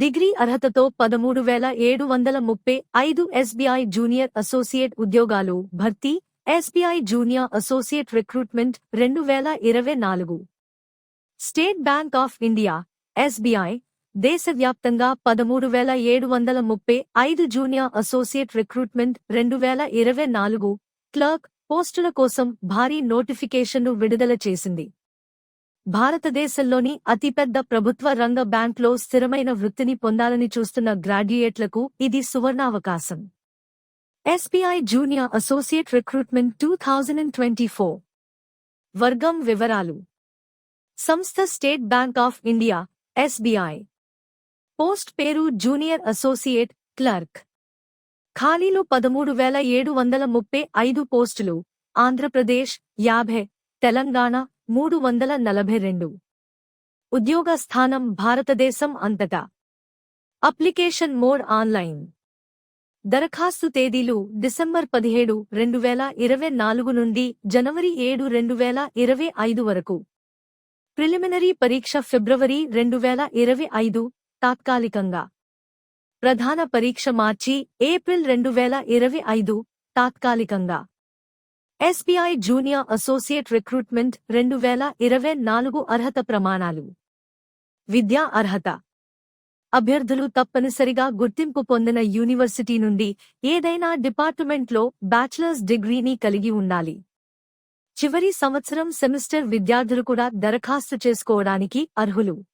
Degree అర్హతతో పదమూడు వేల ఏడు వందల ముప్పై ఐదు ఎస్బీఐ జూనియర్ అసోసియేట్ ఉద్యోగాలు భర్తీ ఎస్బీఐ జూనియర్ అసోసియేట్ రిక్రూట్మెంట్ రెండు వేల ఇరవై నాలుగు. State Bank of India SBI దేశవ్యాప్తంగా పదమూడు వేల ఏడు వందల ముప్పై ఐదు జూనియర్ అసోసియేట్ రిక్రూట్మెంట్ రెండు వేల ఇరవై నాలుగు క్లర్క్ పోస్టుల కోసం భారీ నోటిఫికేషన్ను విడుదల చేసింది. భారతదేశంలోని అతిపెద్ద ప్రభుత్వ రంగ బ్యాంక్లో స్థిరమైన వృత్తిని పొందాలని చూస్తున్న గ్రాడ్యుయేట్లకు ఇది సువర్ణావకాశం. SBI junior associate recruitment two thousand twenty four. వర్గం వివరాలు. సంస్థ State Bank of India SBI. Post పేరు జూనియర్ అసోసియేట్ క్లర్క్. ఖాళీలు పదమూడు వేల ఏడు వందల ముప్పై ఐదు పోస్టులు. ఆంధ్రప్రదేశ్ యాభై. తెలంగాణ మూడు వందల నలభై రెండు. ఉద్యోగ స్థానం భారతదేశం అంతటా. Application mode online. దరఖాస్తు తేదీలు డిసెంబర్ పదిహేడు రెండు వేల ఇరవై నాలుగు నుండి జనవరి ఏడు రెండు వేల ఇరవై ఐదు వరకు. ప్రిలిమినరీ పరీక్ష ఫిబ్రవరి రెండు వేల ఇరవై ఐదు తాత్కాలికంగా. ప్రధాన పరీక్ష మార్చి ఏప్రిల్ రెండు వేల ఇరవై ఐదు తాత్కాలికంగా. ఎస్బీఐ జూనియర్ అసోసియేట్ రిక్రూట్మెంట్ రెండు వేల ఇరవై నాలుగు అర్హత ప్రమాణాలు. విద్యా అర్హత. అభ్యర్థులు తప్పనిసరిగా గుర్తింపు పొందిన యూనివర్సిటీ నుండి ఏదైనా డిపార్ట్మెంట్లో బ్యాచిలర్స్ డిగ్రీని కలిగి ఉండాలి. చివరి సంవత్సరం సెమిస్టర్ విద్యార్థులు కూడా దరఖాస్తు చేసుకోవడానికి అర్హులు.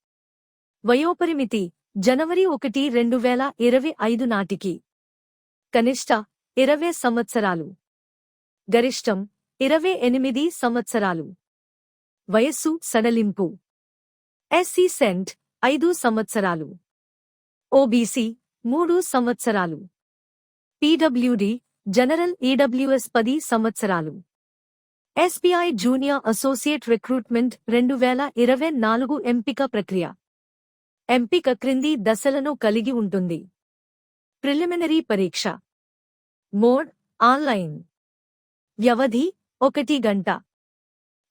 వయోపరిమితి. జనవరి ఒకటి రెండు వేల ఇరవై ఐదు నాటికి. కనిష్ట ఇరవై సంవత్సరాలు. గరిష్టం ఇరవై ఎనిమిది సంవత్సరాలు. వయస్సు సడలింపు. ఎస్సీ సెంట్ ఐదు సంవత్సరాలు. ఓబీసీ మూడు సంవత్సరాలు. పీడబ్ల్యూడి జనరల్ ఈడబ్ల్యూఎస్ పది సంవత్సరాలు. ఎస్బీఐ జూనియర్ అసోసియేట్ రిక్రూట్మెంట్ రెండు వేల ఇరవై నాలుగు ఎంపిక ప్రక్రియ. ఎంపిక క్రింది దశలను కలిగి ఉంటుంది. ప్రిలిమినరీ పరీక్ష. Mode online. వ్యవధి ఒకటి గంట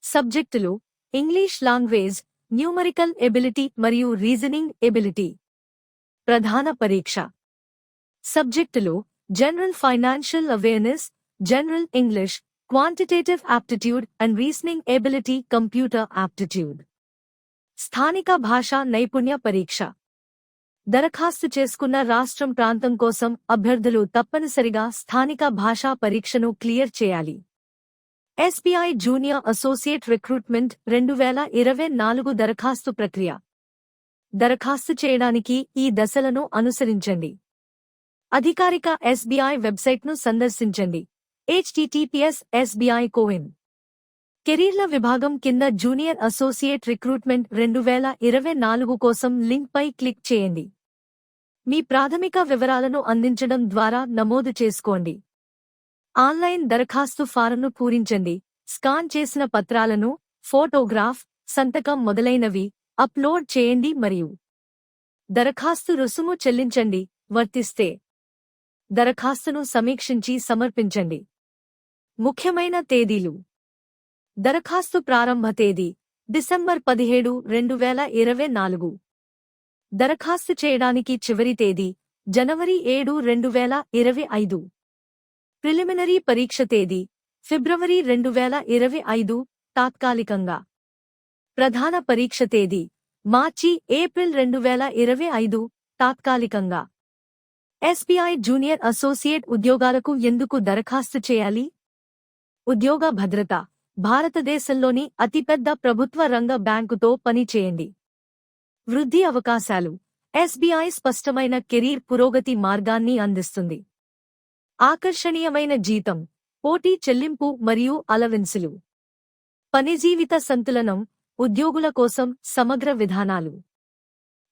సబ్జెక్టులు ఇంగ్లీష్ లాంగ్వేజ్ న్యూమరికల్ ఎబిలిటీ మరియు రీజనింగ్ ఎబిలిటీ ప్రధాన పరీక్ష సబ్జెక్టులు general financial awareness general English quantitative aptitude and reasoning ability computer aptitude స్థానిక భాషా నైపుణ్య పరీక్ష దరఖాస్తు చేసుకున్న రాష్ట్రం ప్రాంతం కోసం అభ్యర్థులు తప్పనిసరిగా స్థానిక భాషా పరీక్షను క్లియర్ చేయాలి. ఎస్బీఐ జూనియర్ అసోసియేట్ రిక్రూట్మెంట్ రెండు వేల ఇరవై నాలుగు దరఖాస్తు ప్రక్రియ. దరఖాస్తు చేయడానికి ఈ దశలను అనుసరించండి. అధికారిక ఎస్బీఐ వెబ్సైట్ను సందర్శించండి. హెచ్టిటిపిఎస్ ఎస్బీఐ కోవిన్ కెరీర్ల విభాగం కింద జూనియర్ అసోసియేట్ రిక్రూట్మెంట్ రెండు వేల ఇరవై నాలుగు కోసం లింక్పై క్లిక్ చేయండి. మీ ప్రాథమిక వివరాలను అందించడం ద్వారా నమోదు చేసుకోండి. ఆన్లైన్ దరఖాస్తు ఫారంను పూరించండి. స్కాన్ చేసిన పత్రాలను ఫోటోగ్రాఫ్ సంతకం మొదలైనవి అప్లోడ్ చేయండి మరియు దరఖాస్తు రుసుము చెల్లించండి. వర్తిస్తే దరఖాస్తును సమీక్షించి సమర్పించండి. ముఖ్యమైన తేదీలు దరఖాస్తు ప్రారంభ తేదీ డిసెంబర్ పదిహేడు రెండు వేల ఇరవై నాలుగు. దరఖాస్తు చేయడానికి చివరి తేదీ జనవరి ఏడు రెండు వేల ఇరవై ఐదు. ప్రిలిమినరీ పరీక్ష తేదీ ఫిబ్రవరి రెండు వేల ఇరవై ఐదు తాత్కాలికంగా. ప్రధాన పరీక్ష తేదీ మార్చి ఏప్రిల్ రెండు వేల ఇరవై ఐదు తాత్కాలికంగా. ఎస్బీఐ జూనియర్ అసోసియేట్ ఉద్యోగాలకు ఎందుకు దరఖాస్తు చేయాలి? ఉద్యోగ భద్రత భారతదేశంలోని అతిపెద్ద ప్రభుత్వ రంగ బ్యాంకుతో పనిచేయండి వృద్ధి అవకాశాలు. ఎస్బీఐ స్పష్టమైన కెరీర్ పురోగతి మార్గాన్ని అందిస్తుంది. ఆకర్షణీయమైన జీతం. పోటీ చెల్లింపు మరియు అలవెన్సులు. పనిజీవిత సంతులనం. ఉద్యోగుల కోసం సమగ్ర విధానాలు.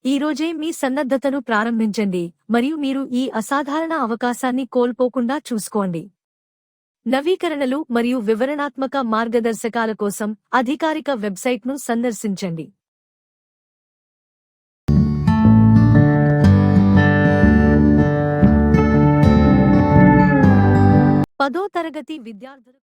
ఈరోజే మీ సన్నద్ధతను ప్రారంభించండి మరియు మీరు ఈ అసాధారణ అవకాశాన్ని కోల్పోకుండా చూసుకోండి. నవీకరణలు మరియు వివరణాత్మక మార్గదర్శకాల కోసం అధికారిక వెబ్సైట్ను సందర్శించండి. పదో తరగతి విద్యార్థులు